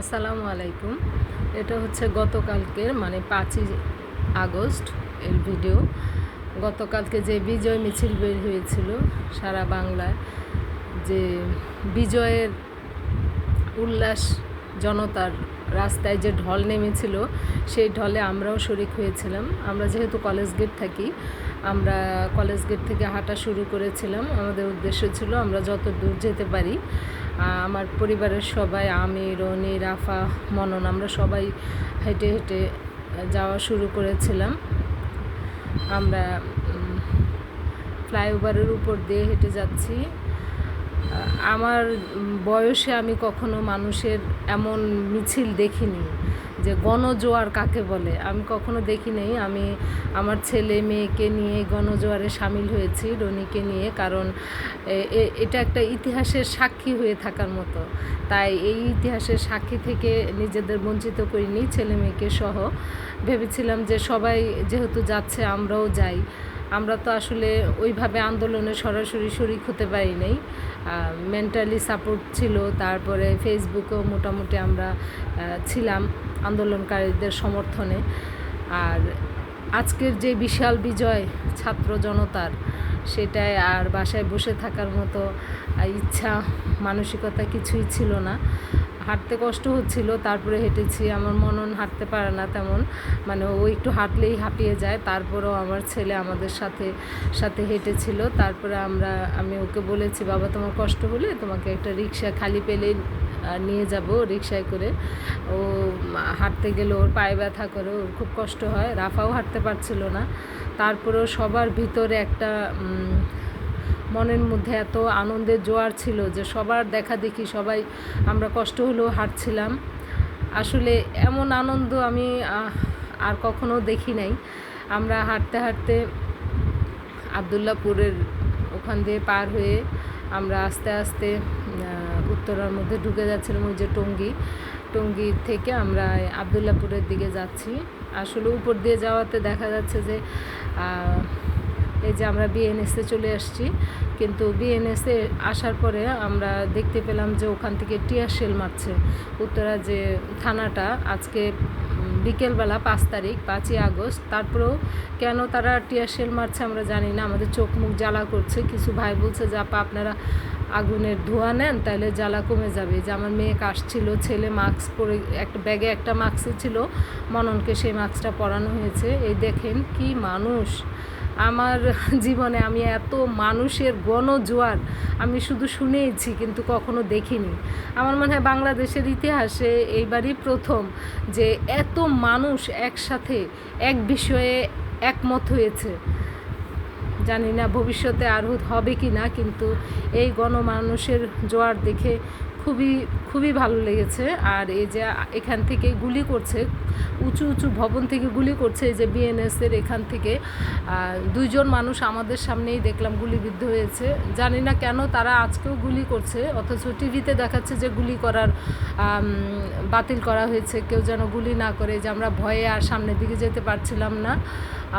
আসসালামু আলাইকুম। এটা হচ্ছে গতকালকের মানে পাঁচই আগস্ট এর ভিডিও গতকালকে যে বিজয় মিছিল বের হয়েছিল সারা বাংলায়, যে বিজয়ের উল্লাস জনতার রাস্তায় যে ঢল নেমেছিল, সেই ঢলে আমরাও শরিক হয়েছিলাম। আমরা যেহেতু কলেজ গেট থাকি, আমরা কলেজ গেট থেকে হাঁটা শুরু করেছিলাম। আমাদের উদ্দেশ্য ছিল আমরা যত দূর যেতে পারি আমার পরিবারের সবাই আমি রনি রাফা মনন, আমরা সবাই হেঁটে হেঁটে যাওয়া শুরু করেছিলাম। আমরা ফ্লাইওভারের উপর দিয়ে হেঁটে যাচ্ছি। আমার বয়সে আমি কখনো মানুষের এমন মিছিল দেখিনি যে গণজোয়ার কাকে বলে। আমি কখনো দেখি নেই। আমি আমার ছেলে মেয়েকে নিয়ে গণজোয়ারে সামিল হয়েছি রনিকে নিয়ে, কারণ এটা একটা ইতিহাসের সাক্ষী হয়ে থাকার মতো। তাই এই ইতিহাসের সাক্ষী থেকে নিজেদের বঞ্চিত করিনি, ছেলে মেয়েকে সহ। ভেবেছিলাম যে সবাই যেহেতু যাচ্ছে, আমরাও যাই। আমরা তো আসলে ওইভাবে আন্দোলনে সরাসরি শরিক হতে পারি নাই। মেন্টালি সাপোর্ট ছিল, তারপরে ফেসবুকেও মোটামুটি আমরা ছিলাম আন্দোলনকারীদের সমর্থনে। আর আজকের যে বিশাল বিজয় ছাত্র জনতার সেটাই আর বাসায় বসে থাকার মতো ইচ্ছা, মানসিকতা কিছুই ছিল না। হাঁটতে কষ্ট হচ্ছিল, তারপরে হেঁটেছি। আমার মনন হাঁটতে পারে না তেমন। মানে ও একটু হাঁটলেই হাঁপিয়ে যায়। তারপরেও আমার ছেলে আমাদের সাথে সাথে হেঁটেছিল। তারপরে আমরা, আমি ওকে বলেছি, বাবা, তোমার কষ্ট হলে তোমাকে একটা রিক্সা খালি পেলে নিয়ে যাব রিক্সায় করে। ও হাঁটতে গেলে ওর পায়ে ব্যথা করে, ওর খুব কষ্ট হয়। রাফাও হাঁটতে পারছিল না। তারপরেও সবার ভিতরে একটা মনের মধ্যে এত আনন্দের জোয়ার ছিল যে সবার দেখা দেখি সবাই আমরা কষ্ট হলেও হাঁটছিলাম। আসলে এমন আনন্দ আমি আর কখনো দেখি নাই। আমরা হাঁটতে হাঁটতে আবদুল্লাপুরের ওখান দিয়ে পার হয়ে আমরা আস্তে আস্তে উত্তরার মধ্যে ঢুকে যাচ্ছিলাম ওই যে টঙ্গী। টঙ্গী থেকে আমরা আবদুল্লাপুরের দিকে যাচ্ছি। আসলে উপর দিয়ে যাওয়াতে দেখা যাচ্ছে যে এই যে আমরা বিএনএসে চলে আসছি, কিন্তু বিএনএসে আসার পরে আমরা দেখতে পেলাম যে ওখান থেকে টিয়ার সেল মারছে। উত্তরা যে থানাটা আজকে বিকেলবেলা পাঁচ তারিখ, পাঁচই আগস্ট, তারপরেও কেন তারা টিয়ার সেল মারছে আমরা জানি না, আমাদের চোখ মুখ জ্বালা করছে। কিছু ভাই বলছে যে, আপা, আপনারা আগুনের ধোঁয়া নেন, তাহলে জ্বালা কমে যাবে। যে আমার মেয়ে কাশছিল, ছেলে মাস্ক পরে, একটা ব্যাগে একটা মাস্ক ছিল, মননকে সেই মাস্কটা পরানো হয়েছে। এই দেখেন কি মানুষ। আমার জীবনে আমি এত মানুষের গণজোয়ার, আমি শুধু শুনেইছি কিন্তু কখনো দেখিনি। আমার মনে হয় বাংলাদেশের ইতিহাসে এইবারই প্রথম যে এত মানুষ একসাথে এক বিষয়ে একমত হয়েছে। জানি না ভবিষ্যতে আর হবে কি না কিন্তু এই গণমানুষের জোয়ার দেখে খুবই খুবই ভালো লেগেছে। আর এই যে এখান থেকে গুলি করছে, উঁচু উঁচু ভবন থেকে গুলি করছে এই যে বিএনএসের এখান থেকে। দুইজন মানুষ আমাদের সামনেই দেখলাম গুলিবিদ্ধ হয়েছে। জানি না কেন তারা আজকেও গুলি করছে, অথচ টিভিতে দেখাচ্ছে যে গুলি করার বাতিল করা হয়েছে। কেউ যেন গুলি না করে যে আমরা ভয়ে আর সামনের দিকে যেতে পারছিলাম না।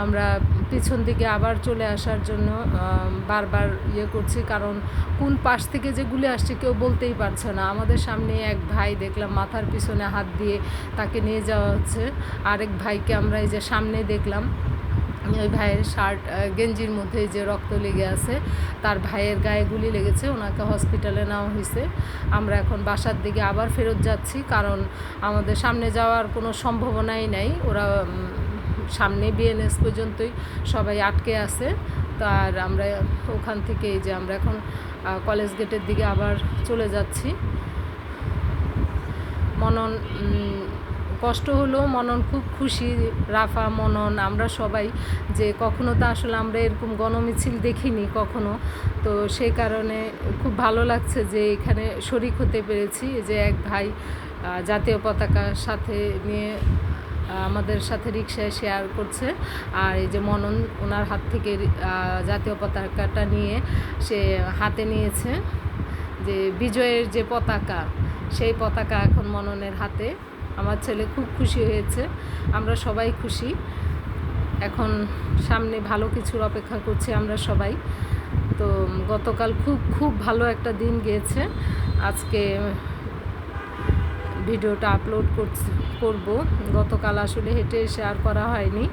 আমরা পিছন দিকে আবার চলে আসার জন্য বারবার ইয়ে করছি। কারণ কোন পাশ থেকে যে গুলি আসছে কেউ বলতেই পারছে না। আমাদের সামনে এক ভাই দেখলাম মাথার পিছনে হাত দিয়ে তাকে নিয়ে যাওয়া হচ্ছে। আরেক ভাইকে আমরা এই যে সামনে দেখলাম। ওই ভাইয়ের শার্ট গেঞ্জির মধ্যে যে রক্ত লেগে আছে, তার ভাইয়ের গায়ে গুলি লেগেছে, ওনাকে হসপিটালে নেওয়া হয়েছে। আমরা এখন বাসার দিকে আবার ফেরত যাচ্ছি, কারণ আমাদের সামনে যাওয়ার কোনো সম্ভাবনাই নাই। ওরা সামনে বিএনএস পর্যন্তই সবাই আটকে আছে। তার আমরা ওখান থেকে এই যে আমরা এখন কলেজ গেটের দিকে আবার চলে যাচ্ছি। মনন কষ্ট হলেও মনন খুব খুশি। রাফা, মনন, আমরা সবাই যে কখনো তো আসলে আমরা এরকম গণমিছিল দেখিনি কখনো। তো সেই কারণে খুব ভালো লাগছে যে এখানে শরিক হতে পেরেছি, যে এক ভাই জাতীয় পতাকা সাথে নিয়ে আমাদের সাথে রিক্সায় শেয়ার করছে। আর এই যে মনন, ওনার হাত থেকে জাতীয় পতাকাটা নিয়ে সে হাতে নিয়েছে। যে বিজয়ের যে পতাকা, সেই পতাকা এখন মননের হাতে। আমার ছেলে খুব খুশি হয়েছে। আমরা সবাই খুশি। এখন সামনে ভালো কিছুর অপেক্ষা করছি আমরা সবাই। তো গতকাল খুব খুব ভালো একটা দিন গিয়েছে। আজকে ভিডিওটা আপলোড করব। গতকাল আসলে হেঁটে এসে আর করা হয়নি।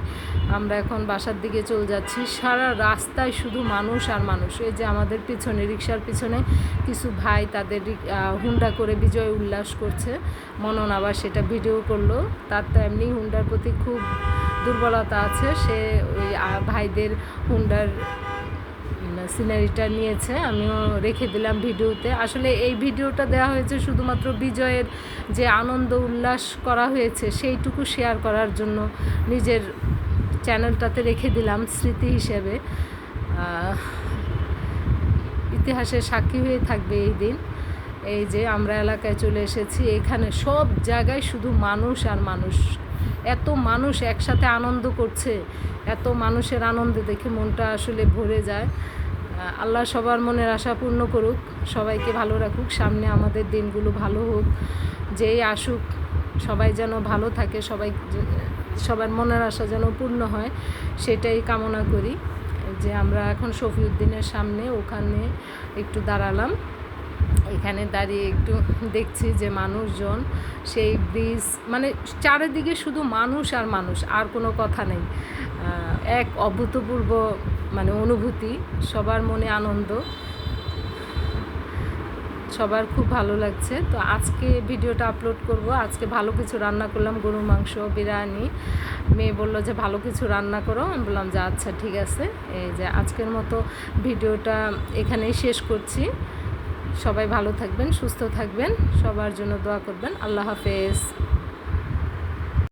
আমরা এখন বাসার দিকে চলে যাচ্ছি। সারা রাস্তায় শুধু মানুষ আর মানুষ। এই যে আমাদের পিছনে রিক্সার পিছনে কিছু ভাই তাদের হুন্ডা করে বিজয় উল্লাস করছে। মনন আবার সেটা ভিডিও করল। তার তো এমনি হুন্ডার প্রতি খুব দুর্বলতা আছে। সে ওই ভাইদের হুন্ডার সিনারিটা নিয়েছে, আমিও রেখে দিলাম ভিডিওতে। আসলে এই ভিডিওটা দেওয়া হয়েছে শুধুমাত্র বিজয়ের যে আনন্দ উল্লাস করা হয়েছে, সেইটুকু শেয়ার করার জন্য নিজের চ্যানেলটাতে রেখে দিলাম স্মৃতি হিসেবে। ইতিহাসের সাক্ষী হয়ে থাকবে এই দিন। এই যে আমরা এলাকায় চলে এসেছি, এখানে সব জায়গায় শুধু মানুষ আর মানুষ। এত মানুষ একসাথে আনন্দ করছে, এত মানুষের আনন্দ দেখে মনটা আসলে ভরে যায়। আল্লাহ সবার মনের আশা পূর্ণ করুক, সবাইকে ভালো রাখুক, সামনে আমাদের দিনগুলো ভালো হোক, যেই আসুক, সবাই যেন ভালো থাকে, সবাই সবার মনের আশা যেন পূর্ণ হয়, সেটাই কামনা করি। যে আমরা এখন শফিউদ্দিনের সামনে ওখানে একটু দাঁড়ালাম। এখানে দাঁড়িয়ে একটু দেখছি যে মানুষজন সেই ব্রিজ মানে চারিদিকে শুধু মানুষ আর মানুষ, আর কোনো কথা নেই। এক অভূতপূর্ব মানে অনুভূতি, সবার মনে আনন্দ। সবার খুব ভালো লাগছে। তো আজকে ভিডিওটা আপলোড করব। আজকে ভালো কিছু রান্না করলাম, গরুর মাংস, বিরিয়ানি। মেয়ে বলল যে, ভালো কিছু রান্না করো। আমি বললাম যে আচ্ছা ঠিক আছে। এই যে আজকের মতো ভিডিওটা এখানেই শেষ করছি। সবাই ভালো থাকবেন সুস্থ থাকবেন সবার জন্য দোয়া করবেন। আল্লাহ হাফেজ।